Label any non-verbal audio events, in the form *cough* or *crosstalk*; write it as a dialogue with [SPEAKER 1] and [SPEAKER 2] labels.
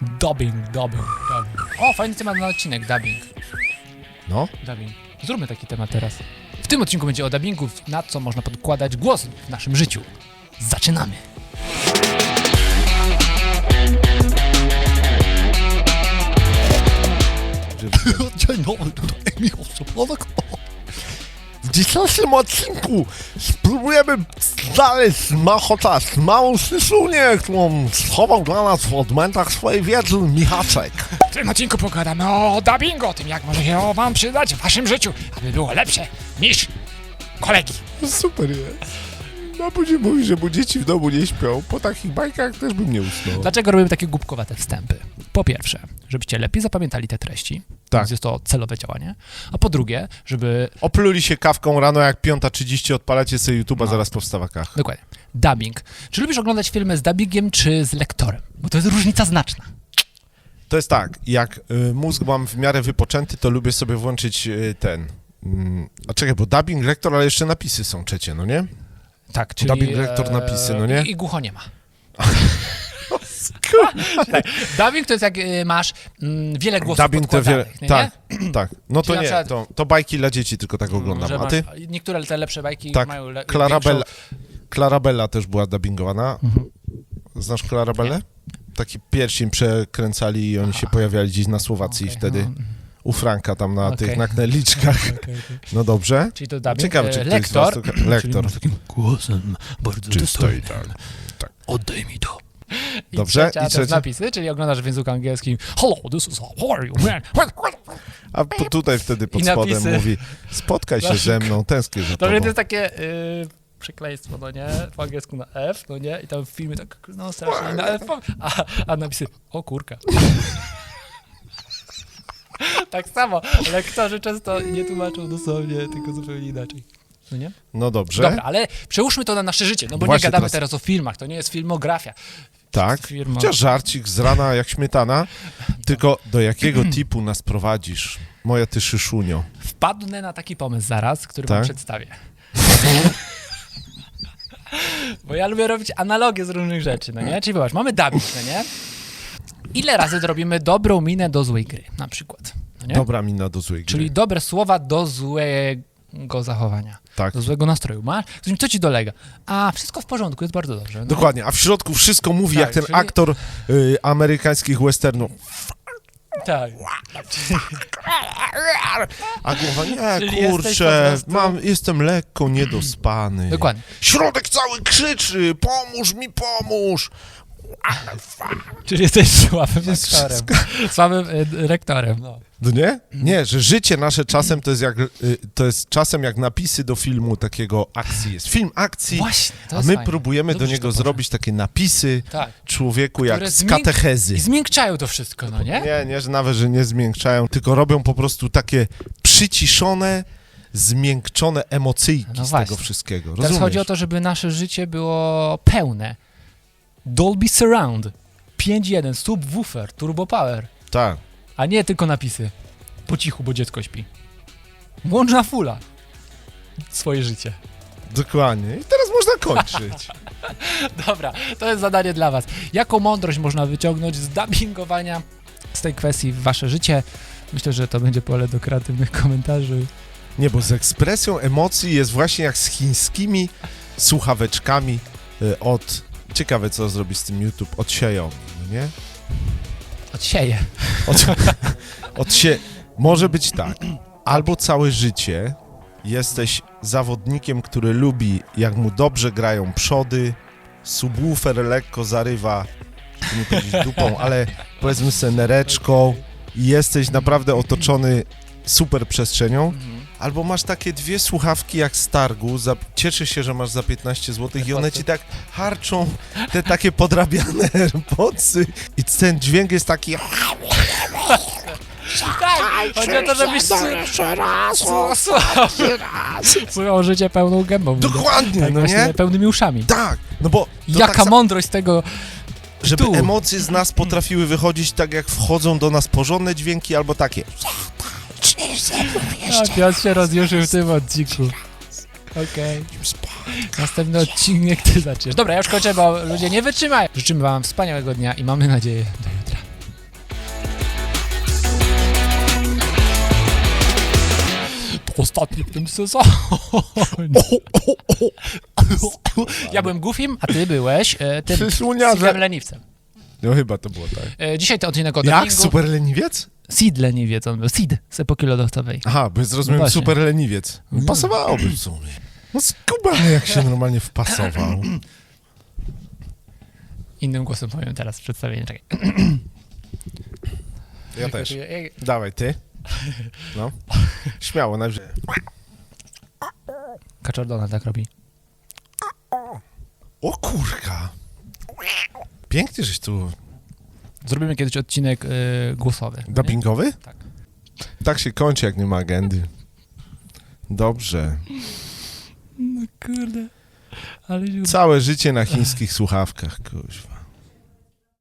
[SPEAKER 1] Dubbing, dubbing, dubbing. O, fajny temat na odcinek, dubbing.
[SPEAKER 2] No.
[SPEAKER 1] Dubbing. Zróbmy taki temat teraz. W tym odcinku będzie o dubbingu, na co można podkładać głos w naszym życiu. Zaczynamy. *laughs*
[SPEAKER 2] Dzień dobry, tutaj Michał Sobolek. W dzisiejszym odcinku spróbujemy znaleźć ma chociaż małą szysunię, którą schował dla nas w odmętach swojej wiedzy Michaczek.
[SPEAKER 1] W tym odcinku pogadamy o dubbingu, o tym jak może się wam przydać w waszym życiu, aby było lepsze niż kolegi.
[SPEAKER 2] Super jest. No później mówi, że mu dzieci w domu nie śpią. Po takich bajkach też bym nie usnął.
[SPEAKER 1] Dlaczego robimy takie głupkowate wstępy? Po pierwsze, żebyście lepiej zapamiętali te treści,
[SPEAKER 2] Tak.
[SPEAKER 1] więc jest to celowe działanie, a po drugie, żeby
[SPEAKER 2] Opluli się kawką rano jak 5.30, odpalacie sobie YouTube'a
[SPEAKER 1] No.
[SPEAKER 2] zaraz po wstawakach.
[SPEAKER 1] Dokładnie. Dubbing. Czy lubisz oglądać filmy z dubbingiem czy z lektorem? Bo to jest różnica znaczna.
[SPEAKER 2] To jest tak, jak y, mózg mam w miarę wypoczęty, to lubię sobie włączyć y, ten... Mm, a czekaj, bo dubbing, lektor, ale jeszcze napisy są trzecie, no nie?
[SPEAKER 1] Tak, czyli...
[SPEAKER 2] Dubbing, lektor, napisy, no nie?
[SPEAKER 1] I, i głucho nie ma. *laughs* *laughs* tak. Dubbing to jest jak y, masz mm, wiele głosów
[SPEAKER 2] Dubbing to wiele...
[SPEAKER 1] podkładanych, nie?
[SPEAKER 2] Tak, *clears throat* tak. No to
[SPEAKER 1] na
[SPEAKER 2] nie,
[SPEAKER 1] przykład-
[SPEAKER 2] to, to bajki dla dzieci tylko tak oglądam.
[SPEAKER 1] Że
[SPEAKER 2] A
[SPEAKER 1] masz-
[SPEAKER 2] ty?
[SPEAKER 1] Niektóre te lepsze bajki
[SPEAKER 2] Tak.
[SPEAKER 1] mają le-
[SPEAKER 2] Clarabella,
[SPEAKER 1] większą-
[SPEAKER 2] Clarabella też była dubbingowana.
[SPEAKER 1] Mhm.
[SPEAKER 2] Znasz Clarabellę? Taki pierścień przekręcali i oni się pojawiali gdzieś na Słowacji
[SPEAKER 1] Okej,
[SPEAKER 2] wtedy.
[SPEAKER 1] no,
[SPEAKER 2] U Franka tam na
[SPEAKER 1] Okej.
[SPEAKER 2] tych nakneliczkach. *laughs* No dobrze.
[SPEAKER 1] Czyli to dubbing.
[SPEAKER 2] Ciekawe,
[SPEAKER 1] E,
[SPEAKER 2] czy ktoś z
[SPEAKER 1] lektor.
[SPEAKER 2] was to... Lektor.
[SPEAKER 1] Czyli takim głosem bardzo
[SPEAKER 2] Czystej,
[SPEAKER 1] dostojnym.
[SPEAKER 2] tak.
[SPEAKER 1] Oddaj mi to. I
[SPEAKER 2] Dobrze,
[SPEAKER 1] trzecia
[SPEAKER 2] i trzecia?
[SPEAKER 1] napisy, czyli oglądasz w języku angielskim Hello, this is how are you, man?
[SPEAKER 2] A po, tutaj wtedy pod
[SPEAKER 1] I
[SPEAKER 2] spodem
[SPEAKER 1] napisy.
[SPEAKER 2] mówi spotkaj się ze mną, tęsknię za
[SPEAKER 1] To,
[SPEAKER 2] tobą.
[SPEAKER 1] to jest takie y, przekleństwo, no nie? Po angielsku na F, no nie? I tam w filmie tak, no strasznie na F, a, a napisy, o kurka. *laughs* tak samo, lektorzy często nie tłumaczą dosłownie, tylko zupełnie inaczej. No nie?
[SPEAKER 2] No dobrze,
[SPEAKER 1] Dobra, ale przełóżmy to na nasze życie, no bo
[SPEAKER 2] Właśnie
[SPEAKER 1] nie gadamy
[SPEAKER 2] teraz-
[SPEAKER 1] teraz o filmach, to nie jest filmografia.
[SPEAKER 2] Tak.
[SPEAKER 1] Firma.
[SPEAKER 2] Chociaż żarcik z rana jak śmietana, tylko do jakiego *clears throat* typu nas prowadzisz? Moja ty szyszunio.
[SPEAKER 1] Wpadnę na taki pomysł zaraz, który
[SPEAKER 2] Tak?
[SPEAKER 1] wam przedstawię. Bo ja lubię robić analogię z różnych rzeczy, no nie? Czyli zobacz, mamy dubbing, no nie? Ile razy zrobimy dobrą minę do złej gry, na przykład, no nie?
[SPEAKER 2] Dobra mina do złej gry.
[SPEAKER 1] Czyli dobre słowa do złego zachowania,
[SPEAKER 2] tak.
[SPEAKER 1] do złego nastroju. Masz? Co ci dolega? A, wszystko w porządku, jest bardzo dobrze. No.
[SPEAKER 2] Dokładnie, a w środku wszystko mówi
[SPEAKER 1] Tak,
[SPEAKER 2] jak ten
[SPEAKER 1] czyli-
[SPEAKER 2] aktor y, amerykańskich westernów.
[SPEAKER 1] Tak.
[SPEAKER 2] A głowa, nie,
[SPEAKER 1] Czyli
[SPEAKER 2] kurczę,
[SPEAKER 1] prostu-
[SPEAKER 2] mam, jestem lekko niedospany.
[SPEAKER 1] Dokładnie.
[SPEAKER 2] Środek cały krzyczy, pomóż mi, pomóż.
[SPEAKER 1] Czyli jesteś słabym
[SPEAKER 2] Jest
[SPEAKER 1] aktorem. *laughs* Słabym y, rektorem. No.
[SPEAKER 2] No nie? Nie, że życie nasze czasem to jest jak, y, to jest czasem jak napisy do filmu takiego akcji jest. Film akcji,
[SPEAKER 1] Właśnie, to
[SPEAKER 2] a
[SPEAKER 1] jest
[SPEAKER 2] my
[SPEAKER 1] fajne.
[SPEAKER 2] próbujemy do
[SPEAKER 1] Dobrze,
[SPEAKER 2] niego
[SPEAKER 1] że to
[SPEAKER 2] zrobić takie napisy
[SPEAKER 1] Tak.
[SPEAKER 2] człowieku jak z
[SPEAKER 1] zmięk-
[SPEAKER 2] katechezy.
[SPEAKER 1] I zmiękczają to wszystko, no nie?
[SPEAKER 2] Nie, nie, że nawet, że nie zmiękczają, tylko robią po prostu takie przyciszone, zmiękczone emocyjki
[SPEAKER 1] No
[SPEAKER 2] z
[SPEAKER 1] właśnie.
[SPEAKER 2] tego wszystkiego.
[SPEAKER 1] Teraz
[SPEAKER 2] Rozumiesz?
[SPEAKER 1] chodzi o to, żeby nasze życie było pełne. Dolby Surround, 5.1, subwoofer, turbo power,
[SPEAKER 2] Tak.
[SPEAKER 1] a nie tylko napisy. Po cichu, bo dziecko śpi. Łączna fula. Swoje życie.
[SPEAKER 2] Dokładnie. I teraz można kończyć. *laughs*
[SPEAKER 1] Dobra, to jest zadanie dla was. Jaką mądrość można wyciągnąć z dubbingowania z tej kwestii w wasze życie? Myślę, że to będzie pole do kreatywnych komentarzy.
[SPEAKER 2] Nie, bo z ekspresją emocji jest właśnie jak z chińskimi słuchaweczkami y, od... Ciekawe, co zrobi z tym YouTube od Xiaomi, no nie?
[SPEAKER 1] Odsieję.
[SPEAKER 2] Od, *laughs* od się... Może być tak. Albo całe życie jesteś zawodnikiem, który lubi, jak mu dobrze grają przody, subwoofer lekko zarywa, nie powiedzieć dupą, *laughs* ale powiedzmy senereczką i jesteś naprawdę otoczony super przestrzenią, albo masz takie dwie słuchawki jak z targu, za, cieszysz się, że masz za 15 zł i one ci tak harczą te takie podrabiane *laughs* AirPodsy i ten dźwięk jest taki
[SPEAKER 1] Tak, chodzi o to, żebyś słuchał życie pełną gębą.
[SPEAKER 2] dokładnie,
[SPEAKER 1] Tak,
[SPEAKER 2] no
[SPEAKER 1] właśnie
[SPEAKER 2] nie?
[SPEAKER 1] pełnymi uszami.
[SPEAKER 2] Tak, no bo to
[SPEAKER 1] Jaka
[SPEAKER 2] tak
[SPEAKER 1] mądrość tego,
[SPEAKER 2] żeby
[SPEAKER 1] tu.
[SPEAKER 2] emocje z nas potrafiły wychodzić tak, jak wchodzą do nas porządne dźwięki albo takie.
[SPEAKER 1] Tak, a Piotr się rozjuszył w tym odcinku. Okej. Następny odcinek ty zaczniesz. Dobra, ja już kończę, bo ludzie nie wytrzymają. Życzymy wam wspaniałego dnia i mamy nadzieję do jutra. Ostatni w tym sezonie. Ja byłem Goofim, a ty byłeś e, tym super leniwcem.
[SPEAKER 2] No chyba to było tak.
[SPEAKER 1] E, dzisiaj to odcinek o
[SPEAKER 2] dopingu.
[SPEAKER 1] Jak?
[SPEAKER 2] Super leniwiec?
[SPEAKER 1] Sid leniwiec on był. Sid z epoki lodowcowej.
[SPEAKER 2] Aha, bo zrozumiałem
[SPEAKER 1] Właśnie.
[SPEAKER 2] super leniwiec. No, Pasowałoby w sumie. No skubany jak się normalnie wpasował. *clears throat*
[SPEAKER 1] Innym głosem powiem teraz przedstawienie. Czekaj.
[SPEAKER 2] Ja też. Dawaj, ty. No. Śmiało, najwyżej.
[SPEAKER 1] Kaczordona tak robi.
[SPEAKER 2] O kurka. Pięknie, żeś tu...
[SPEAKER 1] Zrobimy kiedyś odcinek e, głosowy. nie?
[SPEAKER 2] Dubbingowy?
[SPEAKER 1] Tak.
[SPEAKER 2] Tak się kończy, jak nie ma agendy. Dobrze.
[SPEAKER 1] No kurde. Się
[SPEAKER 2] Całe życie na chińskich słuchawkach, kuźwa.